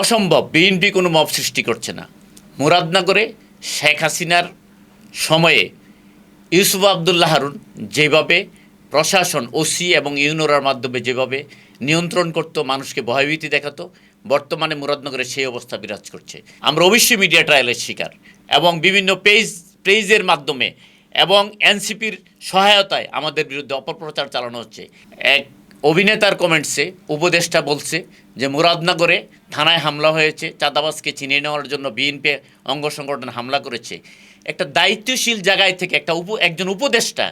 অসম্ভব। বিএনপি কোনো মব সৃষ্টি করছে না। মুরাদনগরে শেখ হাসিনার সময়ে ইউসুফ আবদুল্লাহ হারুন যেভাবে প্রশাসন ওসি এবং ইউনোরার মাধ্যমে যেভাবে নিয়ন্ত্রণ করতো, মানুষকে ভয়ভীতি দেখাতো, বর্তমানে মুরাদনগরে সেই অবস্থা বিরাজ করছে। আমরা অবশ্যই মিডিয়া ট্রায়ালের শিকার এবং বিভিন্ন পেজ, পেজের মাধ্যমে এবং এনসিপির সহায়তায় আমাদের বিরুদ্ধে অপপ্রচার চালানো হচ্ছে। এক অভিনেতার কমেন্টসে উপদেষ্টা বলছে যে মুরাদনগরে থানায় হামলা হয়েছে, চাঁদাবাজকে চিনিয়ে নেওয়ার জন্য বিএনপি অঙ্গ সংগঠন হামলা করেছে। একটা দায়িত্বশীল জায়গায় থেকে একটা উপ, একজন উপদেষ্টা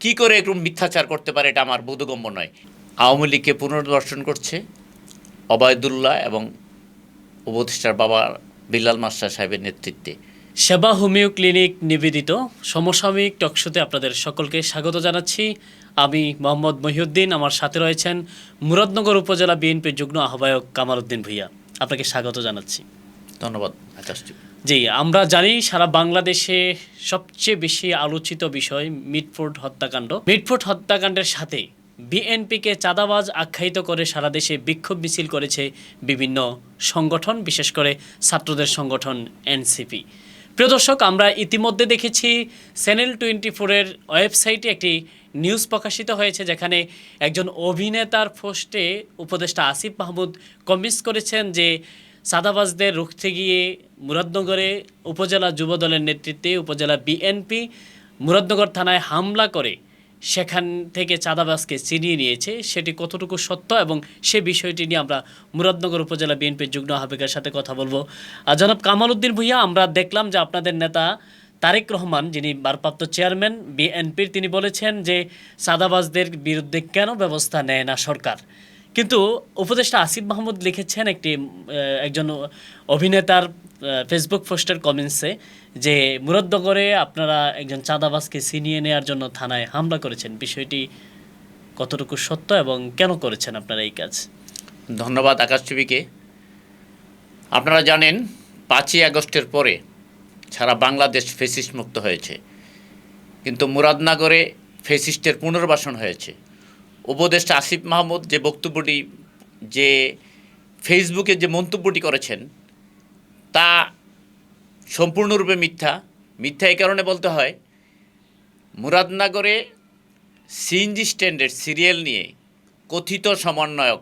কি করে এরকম মিথ্যাচার করতে পারে এটা আমার বোধগম্য নয়। আওয়ামী লীগকে পুনর্দর্শন করছে অবায়দুল্লাহ এবং উপদেষ্টার বাবা বিল্লাল মাস্টার সাহেবের নেতৃত্বে। সেবা হোমিও ক্লিনিক নিবেদিত। সমসাময়িক টকশোতে আপনাদের সকলকে স্বাগত জানাচ্ছি। আমি মোহাম্মদ মহিউদ্দিন আমার সাথে রয়েছেন মুরাদনগর উপজেলা বিএনপির যুগ্ম আহ্বায়ক কামাল উদ্দিন ভূঁইয়া। আপনাকে স্বাগত জানাচ্ছি। ধন্যবাদ জি আমরা জানি সারা বাংলাদেশে সবচেয়ে বেশি আলোচিত বিষয় মিটফোর্ড হত্যাকাণ্ড। মিটফোর্ড হত্যাকাণ্ডের সাথে বিএনপিকে চাঁদাবাজ আখ্যায়িত করে সারা দেশে বিক্ষোভ মিছিল করেছে বিভিন্ন সংগঠন বিশেষ করে ছাত্রদের সংগঠন এনসিপি। প্রিয় দর্শক আমরা ইতিমধ্যে দেখেছি চ্যানেল টোয়েন্টি ফোরের ওয়েবসাইটে একটি নিউজ প্রকাশিত হয়েছে যেখানে একজন অভিনেতার পোস্টে উপদেষ্টা আসিফ মাহমুদ কমিস করেছেন যে সাদাবাজদের রুখতে গিয়ে মুরাদনগরে উপজেলা যুবদলের নেতৃত্বে উপজেলা বিএনপি মুরাদনগর থানায় হামলা করে সেখান থেকে চাঁদাবাজকে চিনিয়ে নিয়েছে। সেটি কতটুকু সত্য এবং সে বিষয়টি নিয়ে আমরা মুরাদনগর উপজেলা বিএনপির যুগ্ম আহ্বায়কের সাথে কথা বলব। আর জনাব কামাল উদ্দিন ভুইয়া, আমরা দেখলাম যে আপনাদের নেতা তারেক রহমান, যিনি ভারপ্রাপ্ত চেয়ারম্যান, বিএনপির, তিনি বলেছেন যে সাদাবাজদের বিরুদ্ধে কেন ব্যবস্থা নেয় না সরকার। কিন্তু উপদেষ্টা আসিফ মাহমুদ লিখেছেন একটি একজন অভিনেতার ফেসবুক পোস্টের কমেন্টসে যে মুরাদনগরে আপনারা একজন চাঁদাবাজকে ছিনিয়ে নেওয়ার জন্য থানায় হামলা করেছেন। বিষয়টি কতটুকু সত্য এবং কেন করেছেন আপনারা এই কাজ? ধন্যবাদ আকাশ টিভিকে। আপনারা জানেন, পাঁচই আগস্টের পরে সারা বাংলাদেশ ফেসিস্ট মুক্ত হয়েছে। কিন্তু মুরাদনগরে ফেসিস্টের পুনর্বাসন হয়েছে। উপদেষ্টা আসিফ মাহমুদ যে বক্তব্যটি, যে ফেসবুকে যে মন্তব্যটি করেছেন, তা সম্পূর্ণরূপে মিথ্যা। মিথ্যা এই কারণে বলতে হয়, মুরাদনগরে সিএনজি স্ট্যান্ডের সিরিয়াল নিয়ে কথিত সমন্বয়ক,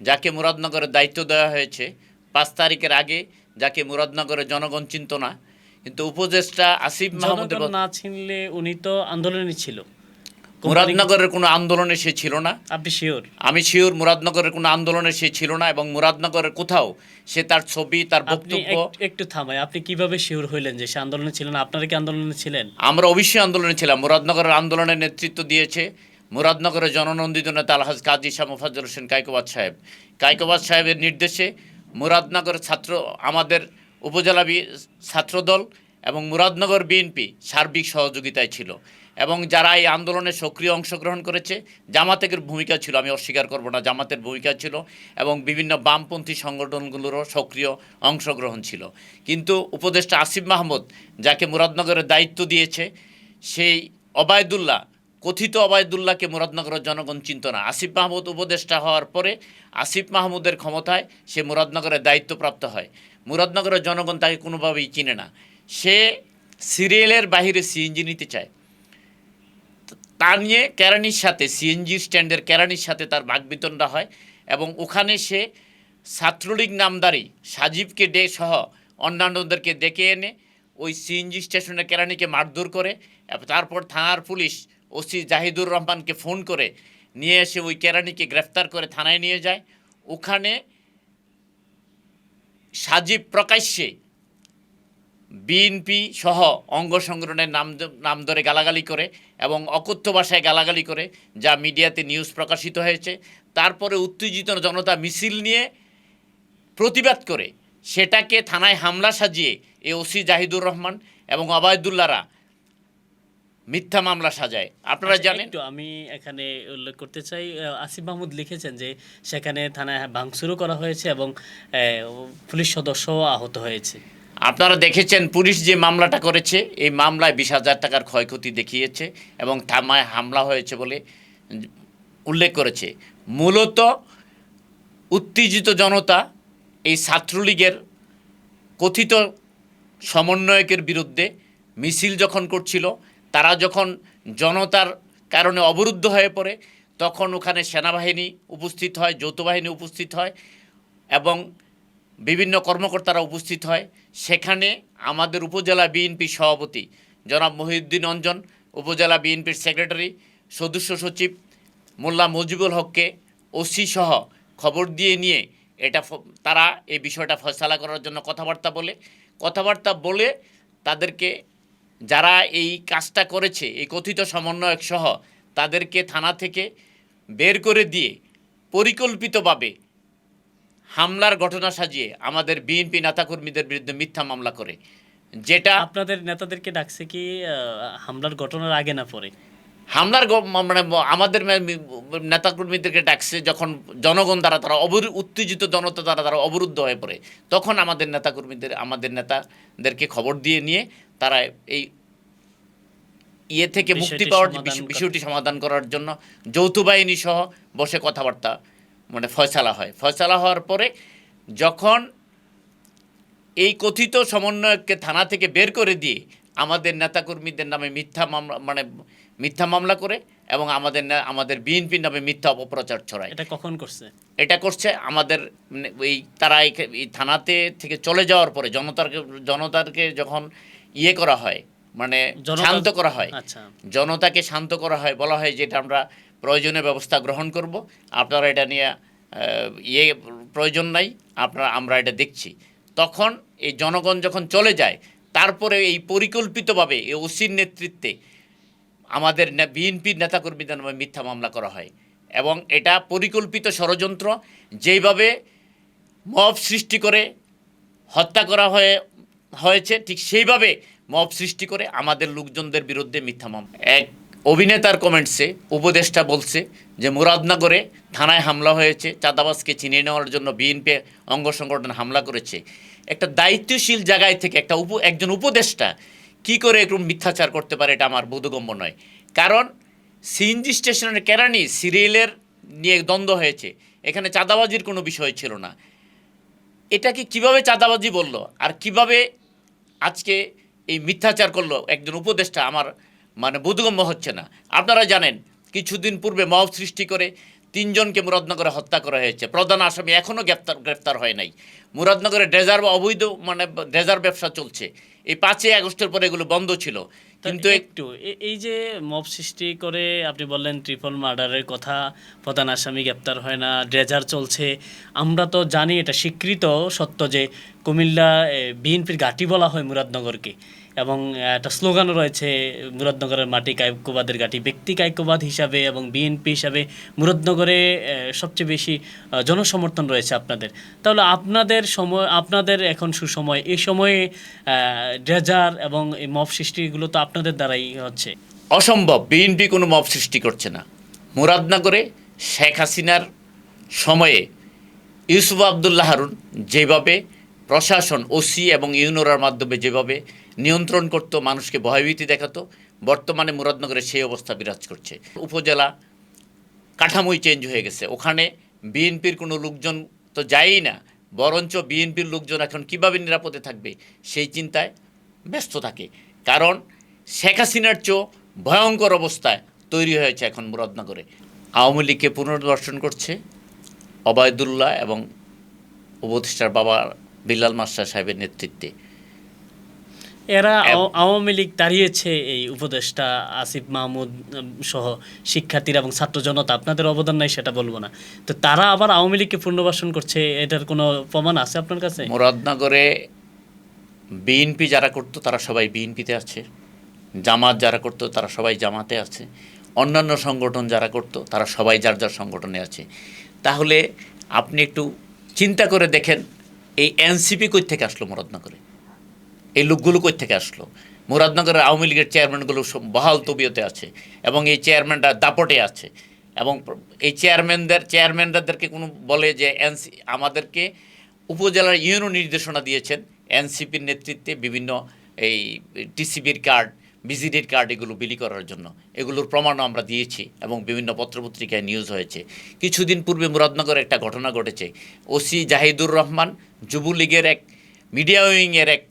যাকে মুরাদনগরের দায়িত্ব দেওয়া হয়েছে, পাঁচ তারিখের আগে যাকে মুরাদনগরের জনগণ চিনত না কিন্তু উপদেষ্টা আসিফ জনগণ না চিনলে উনি তো আন্দোলনে ছিল। মুরাদনগরের কোনো আন্দোলনে সে ছিল না। আপনি শিওর? আমি শিওর মুরাদনগরের কোনো আন্দোলনে সে ছিল না এবং মুরাদনগরের কোথাও সে তার ছবি তার বক্তব্য একটু থামাই আপনি কীভাবে শিওর হইলেন যে সে আন্দোলনে ছিলেন? আপনারা কি আন্দোলনে ছিলেন? আমরা অবশ্যই আন্দোলনে ছিলাম। মুরাদনগরের আন্দোলনের নেতৃত্ব দিয়েছে। মুরাদনগরের জননন্দিত নেতা আলহাজ কাজী শাহ মুফাজ্জল হোসেন কাইকোবাদ সাহেব। কাইকোবাদ সাহেবের নির্দেশে মুরাদনগর ছাত্র, আমাদের উপজেলা ছাত্রদল এবং মুরাদনগর বিএনপি সার্বিক সহযোগিতায় ছিল এবং যারা এই আন্দোলনে সক্রিয় অংশগ্রহণ করেছে, জামাতের ভূমিকা ছিল, আমি অস্বীকার করব না, জামাতের ভূমিকা ছিল এবং বিভিন্ন বামপন্থী সংগঠনগুলোরও সক্রিয় অংশগ্রহণ ছিল। কিন্তু উপদেষ্টা আসিফ মাহমুদ, যাকে মুরাদনগরের দায়িত্ব দিয়েছে, সেই অবায়দুল্লাহ কথিত অবায়দুল্লাহকে মুরাদনগরের জনগণ চিনত না। আসিফ মাহমুদ উপদেষ্টা হওয়ার পরে আসিফ মাহমুদের ক্ষমতায় সে মুরাদনগরের দায়িত্বপ্রাপ্ত হয়। মুরাদনগরের জনগণ তাকে কোনোভাবেই চিনে না। সে সিরিয়ালের বাহিরে সিএনজি নিতে চায়। তা নিয়ে কেরানির সাথে, সিএনজি স্ট্যান্ডের কেরানির সাথে তার বাগবিতণ্ডা হয় এবং ওখানে সে ছাত্রলীগ নামদারি সাজিবকে ডে সহ অন্যান্যদেরকে ডেকে এনে ওই সিএনজি স্টেশনের কেরানিকে মারধর করে তারপর থানার পুলিশ ওসি জাহিদুর রহমানকে ফোন করে নিয়ে এসে ওই কেরানিকে গ্রেফতার করে থানায় নিয়ে যায়। ওখানে সাজিব প্রকাশ্যে বিএনপি সহ অঙ্গ সংগঠনের নাম নাম ধরে গালাগালি করে এবং অকথ্য ভাষায় গালাগালি করে, যা মিডিয়াতে নিউজ প্রকাশিত হয়েছে। তারপরে উত্তেজিত জনতা মিছিল নিয়ে প্রতিবাদ করে, সেটাকে থানায় হামলা সাজিয়ে এ ওসি জাহিদুর রহমান এবং অবায়দুল্লারা মিথ্যা মামলা সাজায়। আপনারা আচ্ছা, জানেন? তো আমি এখানে উল্লেখ করতে চাই আসিফ মাহমুদ লিখেছেন যে সেখানে থানায় ভাঙচুরও করা হয়েছে এবং পুলিশ সদস্যও আহত হয়েছে। আপনারা দেখেছেন পুলিশ যে মামলাটা করেছে? এই মামলায় বিশ হাজার টাকার ক্ষয়ক্ষতি দেখিয়েছে এবং থামায় হামলা হয়েছে বলে উল্লেখ করেছে। মূলত উত্তেজিত জনতা এই ছাত্রলীগের কথিত সমন্বয়কের বিরুদ্ধে মিছিল যখন করছিল তারা যখন জনতার কারণে অবরুদ্ধ হয়ে পড়ে, তখন ওখানে সেনাবাহিনী উপস্থিত হয়, যৌথ বাহিনী উপস্থিত হয় এবং বিভিন্ন কর্মকর্তারা উপস্থিত হয়। সেখানে আমাদের উপজেলা বিএনপি সভাপতি জনাব মহিউদ্দিন অঞ্জন, উপজেলা বিএনপির সেক্রেটারি, সদস্য সচিব মোল্লা মুজিবুল হককে, ওসি সহ খবর দিয়ে নিয়ে এটা তারা এই বিষয়টা ফয়সালা করার জন্য কথাবার্তা বলে। কথাবার্তা বলে তাদেরকে যারা এই কাজটা করেছে এই কথিত সমন্বয়ক সহ তাদেরকে থানা থেকে বের করে দিয়ে পরিকল্পিতভাবে হামলার ঘটনা সাজিয়ে আমাদের বিএনপি নেতাকর্মীদের বিরুদ্ধে মিথ্যা মামলা করে। যেটা আপনাদের নেতাদেরকে ডাকছে কি হামলার ঘটনার আগে না পরে? হামলার মানে আমাদের নেতাকর্মীদেরকে ডাকছে যখন জনগণ দ্বারা তারা অবর উত্তেজিত জনতা দ্বারা তারা অবরুদ্ধ হয়ে পড়ে তখন আমাদের নেতাকর্মীদের আমাদের নেতাদেরকে খবর দিয়ে নিয়ে তারা এই ইয়ে থেকে মুক্তি পাওয়ার বিষয়টি সমাধান করার জন্য যৌথ বাহিনী সহ বসে কথাবার্তা মানে ফয়সালা হয়। ফয়সালা হওয়ার পরে যখন এই কথিত সমন্বয়ককে থানা থেকে বের করে দিয়ে আমাদের নেতাকর্মীদের নামে মিথ্যা মামলা মানে মিথ্যা মামলা করে এবং আমাদের আমাদের বিএনপির নামে মিথ্যা অপপ্রচার ছড়ায়। এটা কখন করছে? এটা করছে আমাদের মানে এই তারা এই- এই থানাতে থেকে চলে যাওয়ার পরে জনতাকে জনতাকে যখন ইয়ে করা হয় মানে শান্ত করা হয়। আচ্ছা। জনতাকে শান্ত করা হয় বলা হয় যেটা আমরা প্রয়োজনীয় ব্যবস্থা গ্রহণ করব। আপনারা এটা নিয়ে ইয়ে প্রয়োজন নাই আপনারা আমরা এটা দেখছি। তখন এই জনগণ যখন চলে যায় তারপরে এই পরিকল্পিতভাবে এই ওসির নেতৃত্বে আমাদের বিএনপির নেতাকর্মীদের নামে মিথ্যা মামলা করা হয়। এবং এটা পরিকল্পিত ষড়যন্ত্র যেইভাবে মব সৃষ্টি করে হত্যা করা হয়ে হয়েছে, ঠিক সেইভাবে মব সৃষ্টি করে আমাদের লোকজনদের বিরুদ্ধে মিথ্যা মামলা। এক অভিনেতার কমেন্টসে উপদেষ্টা বলছে যে, মুরাদনগরে থানায় হামলা হয়েছে, চাঁদাবাজকে চিনিয়ে নেওয়ার জন্য বিএনপি অঙ্গ সংগঠন হামলা করেছে। একটা দায়িত্বশীল জায়গায় থেকে একটা উপ, একজন উপদেষ্টা কি করে এরকম মিথ্যাচার করতে পারে এটা আমার বোধগম্য নয়। কারণ সিএনজি স্টেশনের কেরানি সিরিয়ালের নিয়ে দ্বন্দ্ব হয়েছে, এখানে চাঁদাবাজির কোনো বিষয় ছিল না। এটাকে কীভাবে চাঁদাবাজি বলল? আর কীভাবে আজকে এই মিথ্যাচার করল একজন উপদেষ্টা আমার মানে বোধগম্য হচ্ছে না। আপনারা জানেন, কিছুদিন পূর্বে মব সৃষ্টি করে তিনজনকে মুরাদনগরে হত্যা করা হয়েছে। প্রধান আসামি এখনও গ্রেপ্তার গ্রেপ্তার হয় নাই। মুরাদনগরে ড্রেজার বা অবৈধ মানে ড্রেজার ব্যবসা চলছে। এই পাঁচই আগস্টের পরে এগুলো বন্ধ ছিল। কিন্তু একটু এই যে মব সৃষ্টি করে আপনি বললেন ট্রিপল মার্ডারের কথা প্রধান আসামি গ্রেপ্তার হয় না ড্রেজার চলছে। আমরা তো জানি এটা স্বীকৃত সত্য যে কুমিল্লা বিএনপির ঘাঁটি বলা হয় মুরাদনগরকে। এবং একটা স্লোগানও রয়েছে, মুরাদনগরের মাটি কায়কবাদের ঘাঁটি। ব্যক্তি কায়কবাদ হিসাবে এবং বিএনপি হিসাবে মুরাদনগরে সবচেয়ে বেশি জনসমর্থন রয়েছে আপনাদের। তাহলে আপনাদের সময়, আপনাদের এখন সুসময়, এই সময়ে ড্রেজার এবং এই মব সৃষ্টিগুলো তো আপনাদের দ্বারাই হচ্ছে। অসম্ভব বিএনপি কোনো মব সৃষ্টি করছে না। মুরাদনগরে শেখ হাসিনার সময়ে ইউসুফ আবদুল্লাহ হারুন যেভাবে প্রশাসন, ওসি এবং ইউনোরার মাধ্যমে যেভাবে নিয়ন্ত্রণ করত, মানুষকে ভয়ভীতি দেখাতো। বর্তমানে মুরাদনগরে সেই অবস্থা বিরাজ করছে। উপজেলা কাঠামোই চেঞ্জ হয়ে গেছে। ওখানে বিএনপির কোনো লোকজন তো যায়ই না, বরঞ্চ বিএনপির লোকজন এখন কীভাবে নিরাপদে থাকবে সেই চিন্তায় ব্যস্ত থাকে। কারণ শেখ হাসিনার চেয়েও ভয়ঙ্কর অবস্থায় তৈরি হয়েছে এখন মুরাদনগরে। আওয়ামী লীগকে পুনর্দর্শন করছে অবায়দুল্লাহ এবং উপদেষ্টার বাবা বিল্লাল মাস্টার সাহেবের নেতৃত্বে। এরা আওয়ামী লীগ দাঁড়িয়েছে এই উপদেষ্টা আসিফ মাহমুদ সহ শিক্ষার্থীরা এবং ছাত্র জনতা। আপনাদের অবদান নাই সেটা বলব না। তো তারা আবার আওয়ামী লীগকে পুনর্বাসন করছে এটার কোনো প্রমাণ আছে আপনার কাছে? মুরাদনগরে বিএনপি যারা করতো তারা সবাই বিএনপিতে আছে। জামাত যারা করতো তারা সবাই জামাতে আছে। অন্যান্য সংগঠন যারা করতো তারা সবাই যার যার সংগঠনে আছে। তাহলে আপনি একটু চিন্তা করে দেখেন এই এনসিপি কই থেকে আসলো মুরাদনগরে? এই লোকগুলো কই থেকে আসলো? মুরাদনগরের আওয়ামী লীগের চেয়ারম্যানগুলো সব বহাল তবিয়তে আছে এবং এই চেয়ারম্যানরা দাপটে আছে এবং এই চেয়ারম্যানদের চেয়ারম্যানদেরকে কোনো বলে যে এনসি, আমাদেরকে উপজেলার ইউনো নির্দেশনা দিয়েছেন। এনসিপির নেতৃত্বে বিভিন্ন এই টিসিবির কার্ড ভিজিটেড কার্ড এগুলো বিলি করার জন্য এগুলোর প্রমাণও আমরা দিয়েছি এবং বিভিন্ন পত্রপত্রিকায় নিউজ হয়েছে। কিছুদিন পূর্বে মুরাদনগরে একটা ঘটনা ঘটেছে। ওসি জাহিদুর রহমান যুবলীগের এক, মিডিয়া উইংয়ের এক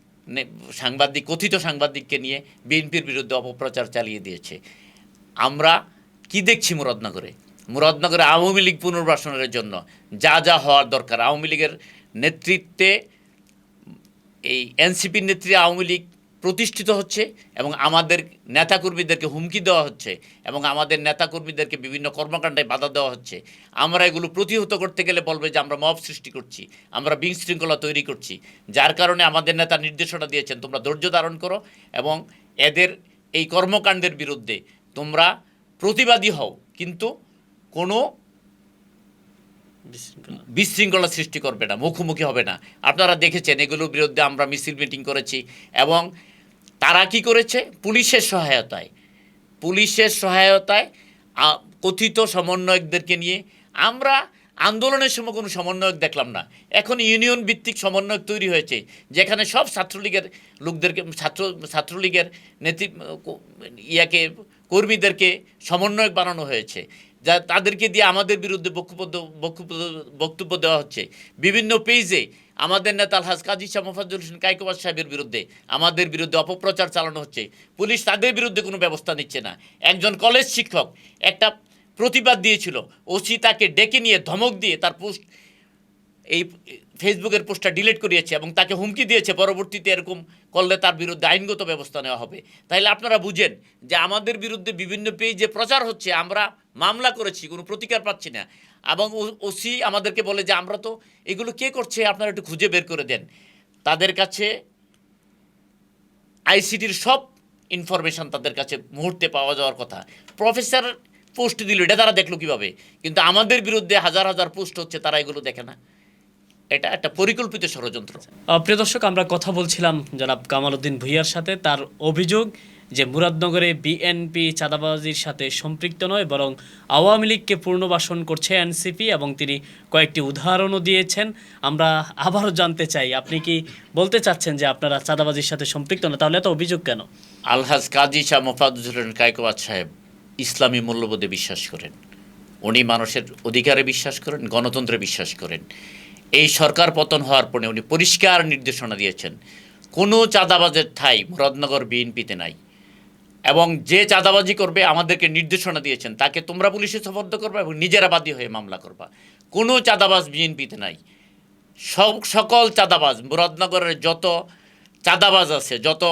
সাংবাদিক, কথিত সাংবাদিককে নিয়ে বিএনপির বিরুদ্ধে অপপ্রচার চালিয়ে দিয়েছে। আমরা কি দেখছি মুরাদনগরে? মুরাদনগরে আওয়ামী লীগ পুনর্বাসনের জন্য যা যা হওয়ার দরকার। আওয়ামী লীগের নেতৃত্বে, এই এনসিপির নেত্রী আওয়ামী লীগ প্রতিষ্ঠিত হচ্ছে এবং আমাদের নেতাকর্মীদেরকে হুমকি দেওয়া হচ্ছে এবং আমাদের নেতাকর্মীদেরকে বিভিন্ন কর্মকাণ্ডে বাধা দেওয়া হচ্ছে। আমরা এগুলো প্রতিহত করতে গেলে বলবে যে আমরা মব সৃষ্টি করছি আমরা বিশৃঙ্খলা তৈরি করছি। যার কারণে আমাদের নেতা নির্দেশনা দিয়েছেন তোমরা ধৈর্য ধারণ করো এবং এদের এই কর্মকাণ্ডের বিরুদ্ধে তোমরা প্রতিবাদী হও। কিন্তু কোনো বিশৃঙ্খলা। বিশৃঙ্খলা সৃষ্টি করবে না মুখোমুখি হবে না। আপনারা দেখেছেন এগুলোর বিরুদ্ধে আমরা মিছিল মিটিং করেছি এবং তারা কি করেছে? পুলিশের সহায়তায়। পুলিশের সহায়তায় কথিত সমন্বয়কদেরকে নিয়ে। আমরা আন্দোলনের সময় কোনো সমন্বয়ক দেখলাম না। এখন ইউনিয়ন ভিত্তিক সমন্বয়ক তৈরি হয়েছে, যেখানে সব ছাত্রলীগের লোকদেরকে, ছাত্র, ছাত্রলীগের নেতৃ ইয়াকে, কর্মীদেরকে সমন্বয়ক বানানো হয়েছে। যা, তাদেরকে দিয়ে আমাদের বিরুদ্ধে বক্তব্য বক্তব্য দেওয়া হচ্ছে। বিভিন্ন পেজে আমাদের নেতা আলহাজ কাজী শাহ মোফাজ্জুল হোসেন কাইকোবাদ সাহেবের বিরুদ্ধে আমাদের বিরুদ্ধে অপপ্রচার চালানো হচ্ছে। পুলিশ তাদের বিরুদ্ধে কোনো ব্যবস্থা নিচ্ছে না। একজন কলেজ শিক্ষক একটা প্রতিবাদ দিয়েছিল। ওসি তাকে ডেকে নিয়ে ধমক দিয়ে তার পোস্ট এই ফেসবুকের পোস্টটা ডিলিট করিয়েছে এবং তাকে হুমকি দিয়েছে পরবর্তীতে এরকম করলে তার বিরুদ্ধে আইনগত ব্যবস্থা নেওয়া হবে। তাইলে আপনারা বুঝেন যে আমাদের বিরুদ্ধে বিভিন্ন পেজে প্রচার হচ্ছে, আমরা মামলা করেছি, কোনো প্রতিকার পাচ্ছি না। এবং ওসি আমাদেরকে বলে যে, আমরা তো এগুলো কে করছে? আপনারা একটু খুঁজে বের করে দেন। তাদের কাছে আইসিটির সব ইনফরমেশন তাদের কাছে মুহূর্তে পাওয়া যাওয়ার কথা। প্রফেসর পোস্ট দিল, এটা তারা দেখল কীভাবে? কিন্তু আমাদের বিরুদ্ধে হাজার হাজার পোস্ট হচ্ছে, তারা এগুলো দেখে না। এটা একটা পরিকল্পিত ষড়যন্ত্র। প্রিয় দর্শক, আমরা কথা বলছিলাম জনাব কামাল উদ্দিন ভুইয়ার সাথে। তার অভিযোগ যে মুরাদনগরে বিএনপি চাঁদাবাজির সাথে সম্পৃক্ত নয়, বরং আওয়ামী লীগকে পূর্ণবাসন করছে এনসিপি এবং তিনি কয়েকটি উদাহরণও দিয়েছেন। আমরা আবারও জানতে চাই, আপনি কি বলতে চাচ্ছেন যে আপনারা চাঁদাবাজির সাথে সম্পৃক্ত না? তাহলে এত অভিযোগ কেন? আলহাজ কাজী শাহ মোফাদুল কায়কোয়াদ সাহেব ইসলামী মূল্যবোধে বিশ্বাস করেন। উনি মানুষের অধিকারে বিশ্বাস করেন, গণতন্ত্রে বিশ্বাস করেন। এই সরকার পতন হওয়ার পরে উনি পরিষ্কার নির্দেশনা দিয়েছেন, কোনো চাঁদাবাজের ঠাই মুরাদনগর বিএনপিতে নাই। এবং যে চাঁদাবাজি করবে আমাদেরকে নির্দেশনা দিয়েছেন তাকে তোমরা পুলিশে সবদ্ধ করবা এবং নিজেরা বাদী হয়ে মামলা করবা। কোনো চাঁদাবাজ বিএনপিতে নাই। সব সকল চাঁদাবাজ মুরাদনগরের যত চাঁদাবাজ আছে যত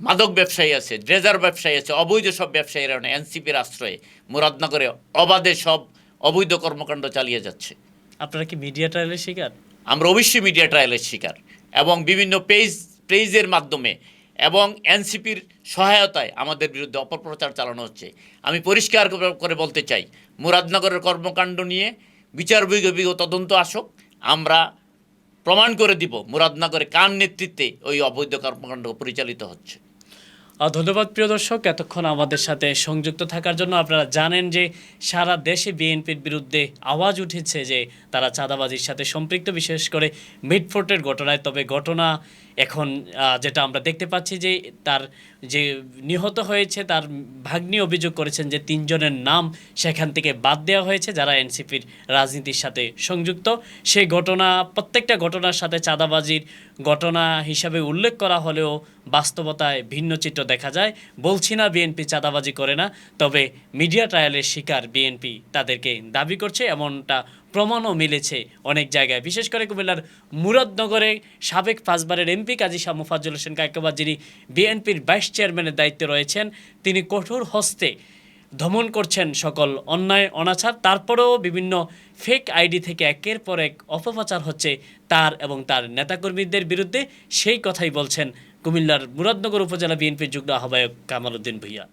মাদক ব্যবসায়ী আছে ড্রেজার ব্যবসায়ী আছে অবৈধ সব ব্যবসায়ীরা এনসিপির আশ্রয়ে মুরাদনগরে অবাধে সব অবৈধ কর্মকাণ্ড চালিয়ে যাচ্ছে। আপনারা কি মিডিয়া ট্রায়ালের শিকার? আমরা অবশ্যই মিডিয়া ট্রায়ালের শিকার এবং বিভিন্ন পেজ পেজের মাধ্যমে এবং এনসিপির সহায়তায় আমাদের বিরুদ্ধে অপপ্রচার চালানো হচ্ছে। আমি পরিষ্কার করে- বলতে চাই, মুরাদনগরের কর্মকাণ্ড নিয়ে বিচার বিভাগীয় তদন্ত আসুক, আমরা প্রমাণ করে দিব মুরাদনগরে কার নেতৃত্বে ওই অবৈধ কর্মকাণ্ড পরিচালিত হচ্ছে। ধন্যবাদ প্রিয় দর্শক। এতক্ষণ আমাদের সাথে সংযুক্ত থাকার জন্য আপনারা জানেন যে সারা দেশে বিএনপির বিরুদ্ধে আওয়াজ উঠেছে যে তারা চাঁদাবাজির সাথে সম্পৃক্ত, বিশেষ করে মিডফোর্টের ঘটনায়। তবে ঘটনা এখন যেটা আমরা দেখতে পাচ্ছি যে তার যে নিহত হয়েছে, তার ভাগ্নি অভিযোগ করেছেন যে তিনজনের নাম সেখান থেকে বাদ দেওয়া হয়েছে, যারা এনসিপির রাজনীতির সাথে সংযুক্ত। সেই ঘটনা, প্রত্যেকটা ঘটনার সাথে চাঁদাবাজির ঘটনা হিসাবে উল্লেখ করা হলেও বাস্তবতায় ভিন্ন চিত্র দেখা যায়। বলছি না বিএনপি চাঁদাবাজি করে না, তবে মিডিয়া ট্রায়ালের শিকার বিএনপি তাদেরকে দাবি করছে, এমনটা প্রমাণও মিলেছে অনেক জায়গায়। বিশেষ করে কুমিল্লার মুরাদনগরে সাবেক পাঁচবারের এমপি কাজী শাহ মুফাজ্জুল হোসেন কায়কোবাদ যিনি বিএনপির ভাইস চেয়ারম্যানের দায়িত্বে রয়েছেন, তিনি কঠোর হস্তে দমন করছেন সকল অন্যায়, অনাচার, তারপরেও বিভিন্ন ফেক আইডি থেকে একের পর এক অপপ্রচার হচ্ছে তার এবং তার নেতাকর্মীদের বিরুদ্ধে। সেই কথাই বলছেন কুমিল্লার মুরাদনগর উপজেলা বিএনপির যুগ্ম আহ্বায়ক কামাল উদ্দিন ভূঁইয়া।